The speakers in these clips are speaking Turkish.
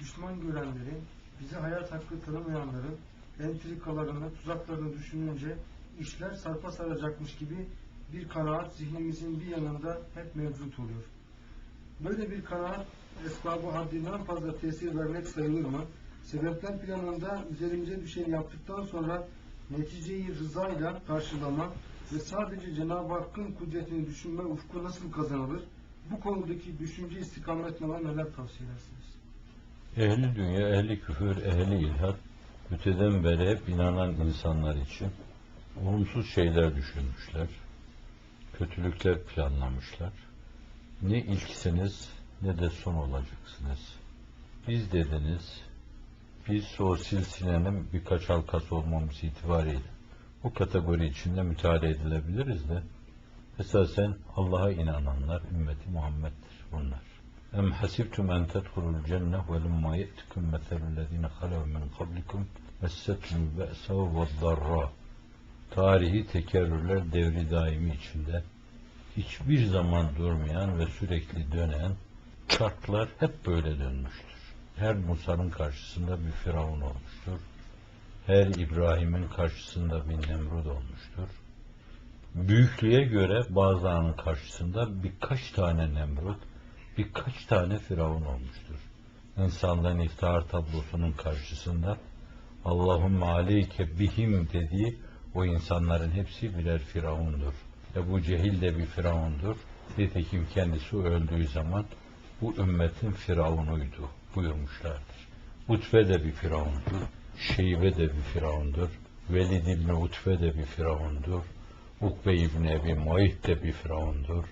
Düşman görenlerin, bizi hayat hakkı tanımayanların entrikalarını, tuzaklarını düşününce işler sarpa saracakmış gibi bir kanaat zihnimizin bir yanında hep mevcut oluyor. Böyle bir kanaat esbabı haddinden fazla tesir vermek sayılır mı? Sebepler planında üzerimize düşeni yaptıktan sonra neticeyi rızayla karşılama ve sadece Cenab-ı Hakk'ın kudretini düşünme ufku nasıl kazanılır? Bu konudaki düşünce istikametine neler tavsiye edersiniz? Ehli dünya, ehli küfür, ehli ilhat, öteden beri hep inanan insanlar için olumsuz şeyler düşünmüşler. Kötülükler planlamışlar. Ne ilksiniz ne de son olacaksınız. Biz dediniz, biz o silsilenin birkaç halkası olmamız itibariyle bu kategori içinde müteala edilebiliriz de esasen Allah'a inananlar ümmeti Muhammed'dir bunlar. Em hasibtum en tedhulul cenne ve lemma ye'tikum meselüllezine halev min kablikum messetumul be'sa ve darra. Tarihi tekerrürler devri daimi içinde hiçbir zaman durmayan ve sürekli dönen çarklar hep böyle dönmüştür. Her Musa'nın karşısında bir Firavun olmuştur. Her İbrahim'in karşısında bir Nemrut olmuştur. Büyüklüğe göre bazılarının karşısında birkaç tane Nemrut, birkaç tane Firavun olmuştur. İnsanların iftihar tablosunun karşısında Allahümme aleyke bihim dediği o insanların hepsi birer Firavundur. Ebu Cehil de bir Firavundur. Nitekim kendisi öldüğü zaman bu ümmetin Firavunuydu buyurmuşlardır. Utbe de bir Firavundur. Şeybe de bir Firavundur. Velid İbni Utbe de bir Firavundur. Ukbe İbni Ebi Muayit de bir Firavundur.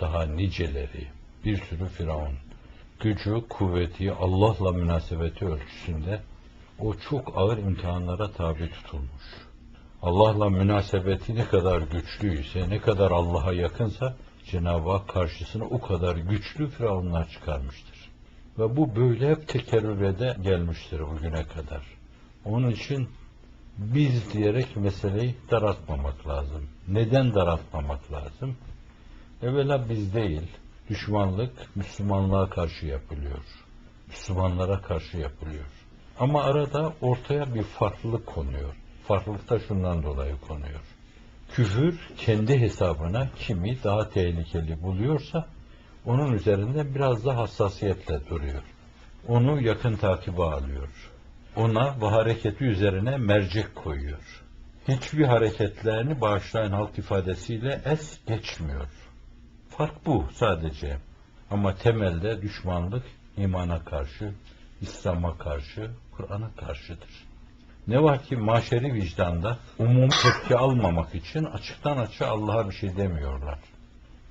Daha niceleri, bir sürü Firavun. Gücü, kuvveti, Allah'la münasebeti ölçüsünde o çok ağır imtihanlara tabi tutulmuş. Allah'la münasebeti ne kadar güçlüyse, ne kadar Allah'a yakınsa Cenab-ı Hak karşısına o kadar güçlü firavunlar çıkarmıştır. Ve bu böyle hep tekerrürede gelmiştir bugüne kadar. Onun için biz diyerek meseleyi daraltmamak lazım. Neden daraltmamak lazım? Evvela biz değil, düşmanlık Müslümanlığa karşı yapılıyor. Müslümanlara karşı yapılıyor. Ama arada ortaya bir farklılık konuyor. Farklılık da şundan dolayı konuyor. Küfür kendi hesabına kimi daha tehlikeli buluyorsa onun üzerinde biraz da hassasiyetle duruyor. Onu yakın takibe alıyor. Ona ve hareketi üzerine mercek koyuyor. Hiçbir hareketlerini bağışlayan halk ifadesiyle es geçmiyor. Fark bu sadece. Ama temelde düşmanlık imana karşı, İslam'a karşı, Kur'an'a karşıdır. Ne var ki maşeri vicdanda umum tepki almamak için açıktan açığa Allah'a bir şey demiyorlar.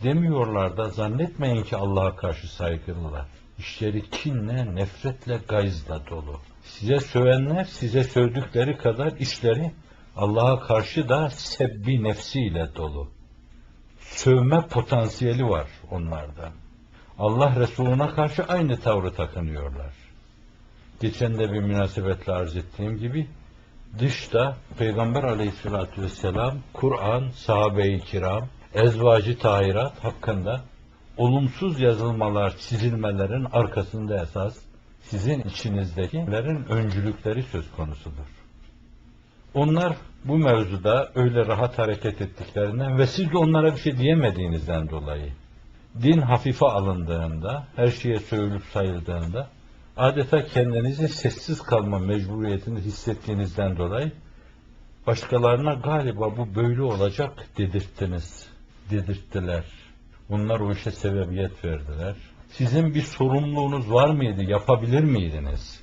Demiyorlar da zannetmeyin ki Allah'a karşı saygılılar. İşleri kinle, nefretle, gayzla dolu. Size sövenler size sövdükleri kadar işleri Allah'a karşı da sebbi nefsiyle dolu. Sövme potansiyeli var onlarda. Allah Resuluna karşı aynı tavrı takınıyorlar. Geçen de bir münasebetle arz ettiğim gibi dışta Peygamber aleyhissalatü vesselam, Kur'an, sahabe-i kiram, ezvacı tahirat hakkında olumsuz yazılmalar, çizilmelerin arkasında esas sizin içinizdekilerin öncülükleri söz konusudur. Onlar bu mevzuda öyle rahat hareket ettiklerinden ve siz de onlara bir şey diyemediğinizden dolayı din hafife alındığında, her şeye sövülüp sayıldığında adeta kendinizi sessiz kalma mecburiyetini hissettiğinizden dolayı başkalarına galiba bu böyle olacak dedirttiniz, dedirttiler. Onlar o işe sebebiyet verdiler. Sizin bir sorumluluğunuz var mıydı, yapabilir miydiniz?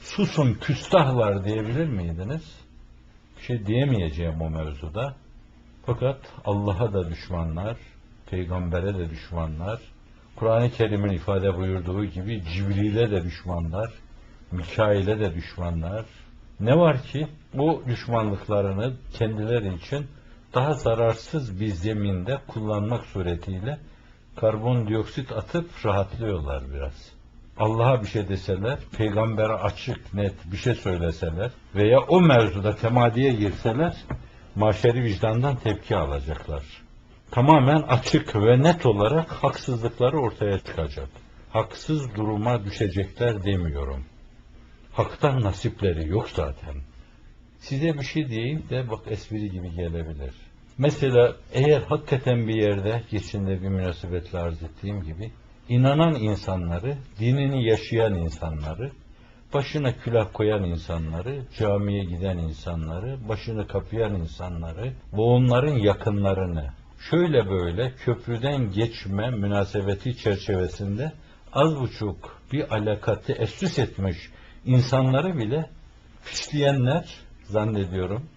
Susun küstahlar diyebilir miydiniz? Şey diyemeyeceğim o mevzuda. Fakat Allah'a da düşmanlar, peygambere de düşmanlar, Kur'an-ı Kerim'in ifade buyurduğu gibi Cibril'e de düşmanlar, Mikail'e de düşmanlar. Ne var ki bu düşmanlıklarını kendileri için daha zararsız bir zeminde kullanmak suretiyle karbondioksit atıp rahatlıyorlar biraz. Allah'a bir şey deseler, peygambere açık, net bir şey söyleseler veya o mevzuda temadiye girseler, maşeri vicdandan tepki alacaklar. Tamamen açık ve net olarak haksızlıkları ortaya çıkacak. haksız duruma düşecekler demiyorum. Haktan nasipleri yok zaten. Size bir şey diyeyim de bak espri gibi gelebilir. Mesela eğer hakikaten bir yerde geçinde bir münasebetle arz ettiğim gibi inanan insanları, dinini yaşayan insanları, başına külah koyan insanları, camiye giden insanları, başını kapayan insanları ve onların yakınlarını şöyle böyle köprüden geçme münasebeti çerçevesinde az buçuk bir alakatı teessüs etmiş insanları bile fişleyenler zannediyorum.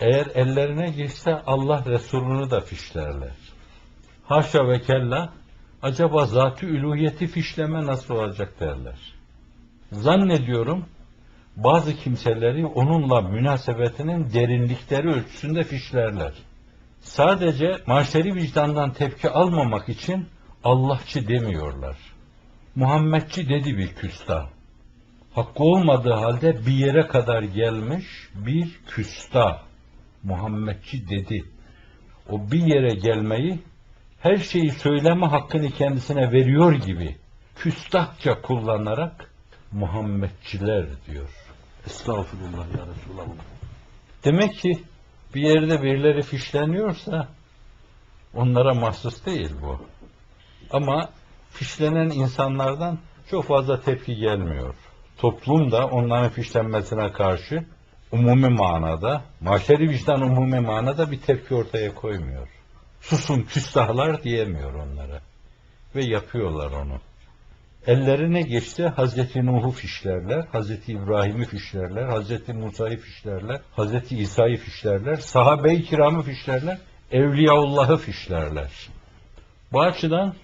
Eğer ellerine geçse Allah Resulü'nü de fişlerler. Haşa ve kella acaba zat-ı üluhiyeti fişleme nasıl olacak derler. Zannediyorum bazı kimseleri onunla münasebetinin derinlikleri ölçüsünde fişlerler. Sadece maşeri vicdandan tepki almamak için Allahçı demiyorlar. Muhammedçi dedi bir küstah. Hakkı olmadığı halde bir yere kadar gelmiş bir küstah. Muhammedçi dedi. O bir yere gelmeyi her şeyi söyleme hakkını kendisine veriyor gibi küstahça kullanarak Muhammedçiler diyor. Estağfurullah ya Resulallah. Demek ki bir yerde birileri fişleniyorsa onlara mahsus değil bu. Ama fişlenen insanlardan çok fazla tepki gelmiyor. Toplum da onların fişlenmesine karşı umumi manada, maşeri vicdan umumi manada bir tepki ortaya koymuyor. Susun küstahlar diyemiyor onlara. Ve yapıyorlar onu. Ellerine geçti Hazreti Nuh'u fişlerler, Hazreti İbrahim'i fişlerler, Hazreti Musa'yı fişlerler, Hazreti İsa'yı fişlerler, sahabe-i kiramı fişlerler, Evliyaullah'ı fişlerler. Bu açıdan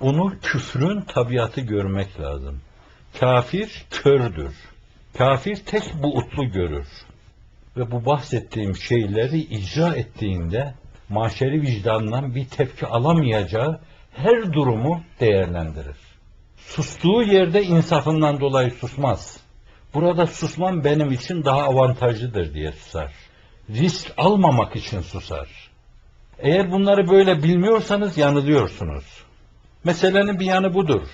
onu küfrün tabiatı görmek lazım. Kafir kördür. Kafir tek buutlu görür. Ve bu bahsettiğim şeyleri icra ettiğinde maşeri vicdandan bir tepki alamayacağı her durumu değerlendirir. Sustuğu yerde insafından dolayı susmaz. Burada susmam benim için daha avantajlıdır diye susar. Risk almamak için susar. Eğer bunları böyle bilmiyorsanız yanılıyorsunuz. Meselenin bir yanı budur.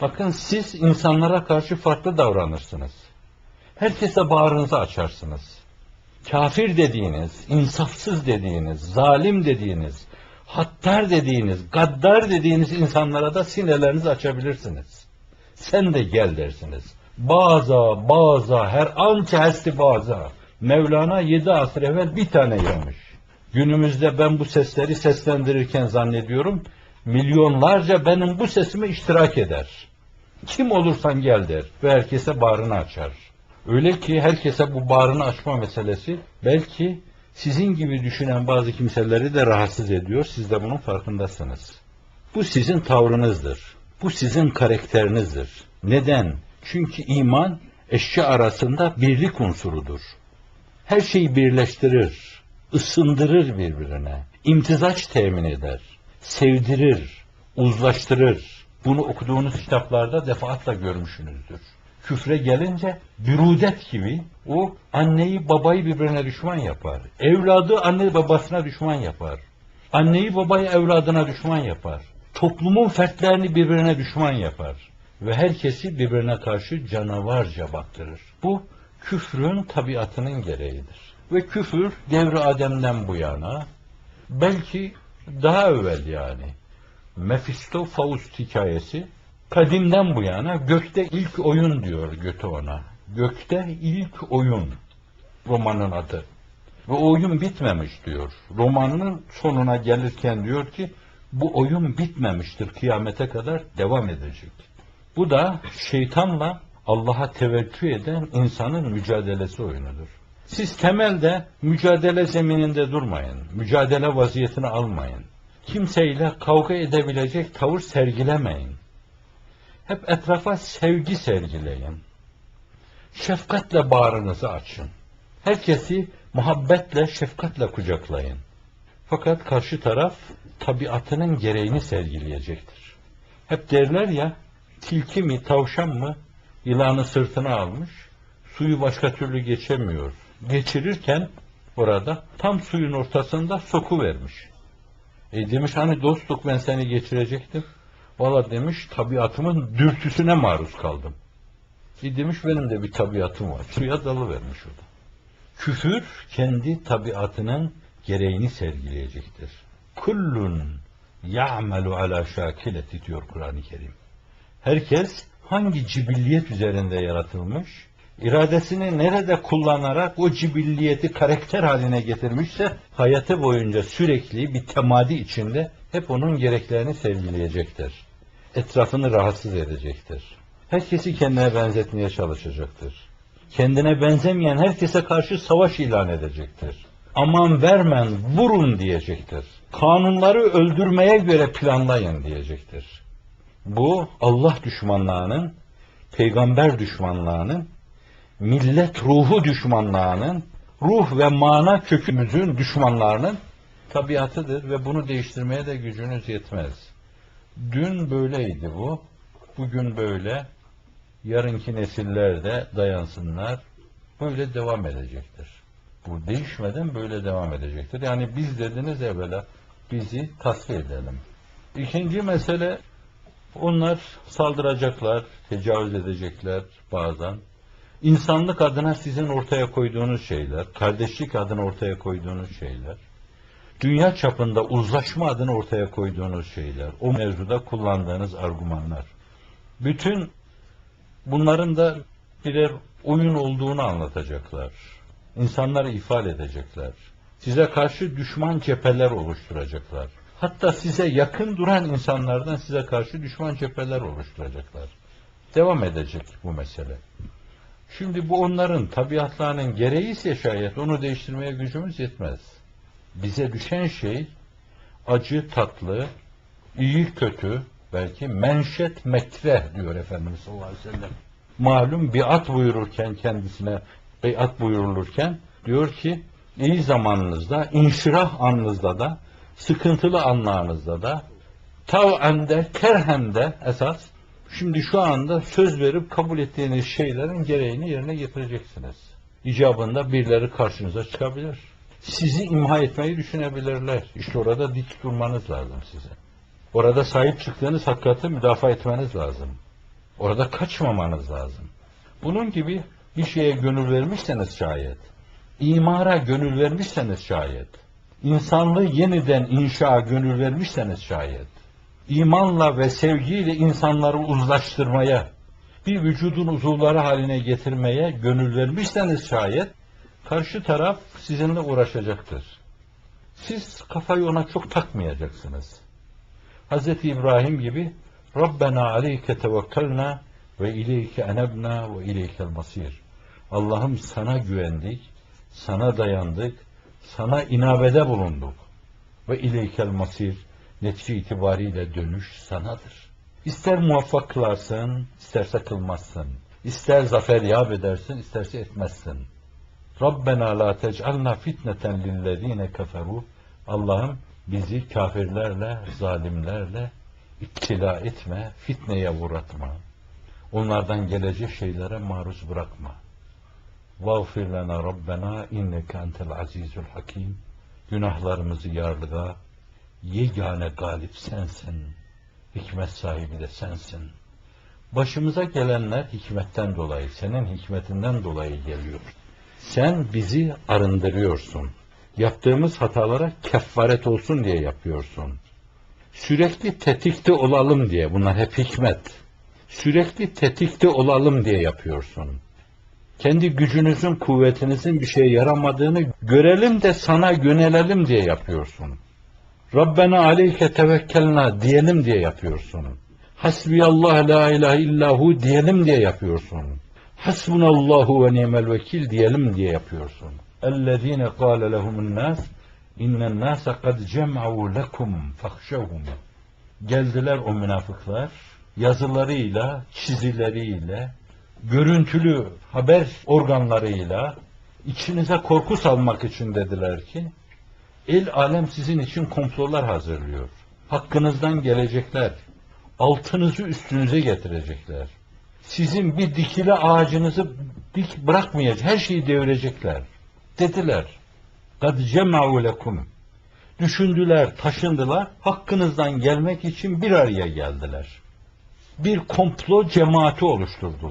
Bakın siz insanlara karşı farklı davranırsınız. Herkese bağrınızı açarsınız. Kafir dediğiniz, insafsız dediğiniz, zalim dediğiniz, hattar dediğiniz, gaddar dediğiniz insanlara da sinelerinizi açabilirsiniz. Sen de gel dersiniz. Baza, baza, her an hesti baza. Mevlana yedi asır evvel bir tane yemiş. Günümüzde ben bu sesleri seslendirirken zannediyorum, milyonlarca benim bu sesime iştirak eder. Kim olursan gel der ve herkese bağrını açar. Öyle ki herkese bu bağrını açma meselesi belki sizin gibi düşünen bazı kimseleri de rahatsız ediyor. Siz de bunun farkındasınız. Bu sizin tavrınızdır. Bu sizin karakterinizdir. Neden? Çünkü iman eşya arasında birlik unsurudur. Her şeyi birleştirir, ısındırır birbirine, imtizaç temin eder, sevdirir, uzlaştırır. Bunu okuduğunuz kitaplarda defaatle görmüşsünüzdür. Küfre gelince bürudet gibi o anneyi babayı birbirine düşman yapar. Evladı anne babasına düşman yapar. Anneyi babayı evladına düşman yapar. Toplumun fertlerini birbirine düşman yapar. Ve herkesi birbirine karşı canavarca baktırır. Bu küfrün tabiatının gereğidir. Ve küfür devri Adem'den bu yana belki daha evvel yani Mephisto Faust hikayesi kadimden bu yana gökte ilk oyun diyor Göte ona. Gökte ilk oyun romanın adı. Ve o oyun bitmemiş diyor. Romanının sonuna gelirken diyor ki bu oyun bitmemiştir kıyamete kadar devam edecek. Bu da şeytanla Allah'a teveccüh eden insanın mücadelesi oyunudur. Siz temelde mücadele zemininde durmayın. Mücadele vaziyetini almayın. Kimseyle kavga edebilecek tavır sergilemeyin. Hep etrafa sevgi sergileyin. Şefkatle bağrınızı açın. Herkesi muhabbetle, şefkatle kucaklayın. Fakat karşı taraf tabiatının gereğini sergileyecektir. Hep derler ya, tilki mi, tavşan mı yılanı sırtına almış, suyu başka türlü geçemiyor. Geçirirken orada tam suyun ortasında soku vermiş. E demiş hani dostluk ben seni geçirecektim. Valla demiş tabiatımın dürtüsüne maruz kaldım. E demiş benim de bir tabiatım var. Suya dalı vermiş o da. Küfür kendi tabiatının gereğini sergileyecektir. Kullun ya'melu ala şakileti diyor Kur'an-ı Kerim. Herkes hangi cibilliyet üzerinde yaratılmış, iradesini nerede kullanarak o cibilliyeti karakter haline getirmişse, hayatı boyunca sürekli bir temadi içinde hep onun gereklerini sergileyecektir. Etrafını rahatsız edecektir. Herkesi kendine benzetmeye çalışacaktır. Kendine benzemeyen herkese karşı savaş ilan edecektir. Aman vermen, vurun diyecektir. Kanunları öldürmeye göre planlayın diyecektir. Bu Allah düşmanlığının, peygamber düşmanlığının, millet ruhu düşmanlığının, ruh ve mana kökümüzün düşmanlarının tabiatıdır ve bunu değiştirmeye de gücünüz yetmez. Dün böyleydi bu, bugün böyle, yarınki nesiller de dayansınlar, böyle devam edecektir. Bu değişmeden böyle devam edecektir. Yani biz dediniz evvela, bizi tasfiye edelim. İkinci mesele, onlar saldıracaklar, tecavüz edecekler bazen. İnsanlık adına sizin ortaya koyduğunuz şeyler, kardeşlik adına ortaya koyduğunuz şeyler, dünya çapında uzlaşma adına ortaya koyduğunuz şeyler, o mevzuda kullandığınız argümanlar. Bütün bunların da birer oyun olduğunu anlatacaklar. İnsanları ifade edecekler. Size karşı düşman cepheler oluşturacaklar. Hatta size yakın duran insanlardan size karşı düşman cepheler oluşturacaklar. Devam edecek bu mesele. Şimdi bu onların tabiatlarının gereği ise şayet onu değiştirmeye gücümüz yetmez. Bize düşen şey acı tatlı, iyi kötü, belki menşet mekreh diyor Efendimiz sallallahu aleyhi ve sellem. Malum biat buyururken kendisine beyat buyurulurken diyor ki iyi zamanınızda, inşirah anınızda da, sıkıntılı anlarınızda da, tav'en de, kerhen de esas, şimdi şu anda söz verip kabul ettiğiniz şeylerin gereğini yerine getireceksiniz. İcabında birileri karşınıza çıkabilir. Sizi imha etmeyi düşünebilirler. İşte orada dik durmanız lazım size. Orada sahip çıktığınız hakikati müdafaa etmeniz lazım. Orada kaçmamanız lazım. Bunun gibi bir şeye gönül vermişseniz şayet, imara gönül vermişseniz şayet, insanlığı yeniden inşa gönül vermişseniz şayet, imanla ve sevgiyle insanları uzlaştırmaya, bir vücudun uzuvları haline getirmeye gönül vermişseniz şayet, karşı taraf sizinle uğraşacaktır. Siz kafayı ona çok takmayacaksınız. Hz. İbrahim gibi Rabbena aleyke tevekkelna ve ileyke enebna ve ileykel masir. Allah'ım sana güvendik, sana dayandık, sana inabede bulunduk. Ve ileykel masir, netice itibariyle dönüş sanadır. İster muvaffak kılarsın, isterse kılmazsın. İster zafer yap edersin, isterse etmezsin. Rabbena la tec'alna fitneten lillezine keferu. Allah'ım bizi kafirlerle, zalimlerle ittila etme, fitneye uğratma. Onlardan gelecek şeylere maruz bırakma. Vağfir lena Rabbena inneke entel azizul hakim. Günahlarımızı yarlığa, yegane galip sensin. Hikmet sahibi de sensin. Başımıza gelenler hikmetten dolayı, senin hikmetinden dolayı geliyor. Sen bizi arındırıyorsun. Yaptığımız hatalara kefaret olsun diye yapıyorsun. Sürekli tetikte olalım diye, bunlar hep hikmet. Sürekli tetikte olalım diye yapıyorsun. Kendi gücünüzün, kuvvetinizin bir şeye yaramadığını görelim de sana yönelelim diye yapıyorsun. Rabbena aleyke tevekkelna diyelim diye yapıyorsun. Hasbiyallah la ilahe illahu diyelim diye yapıyorsun Hasbunallahu ve ni'mel vekil diyelim diye yapıyorsun. اَلَّذ۪ينَ قَالَ لَهُمُ النَّاسِ اِنَّ النَّاسَ قَدْ جَمْعَوْا لَكُمْ فَخْشَوْهُمْ Geldiler o münafıklar, yazılarıyla, çizileriyle, görüntülü haber organlarıyla içinize korku salmak için dediler ki, el alem sizin için komplolar hazırlıyor. Hakkınızdan gelecekler. Altınızı üstünüze getirecekler. sizin bir dikili ağacınızı dik bırakmayacak, her şeyi devirecekler. Dediler. Kad cema'u lekum. Düşündüler, taşındılar, hakkınızdan gelmek için bir araya geldiler. Bir komplo cemaati oluşturdular.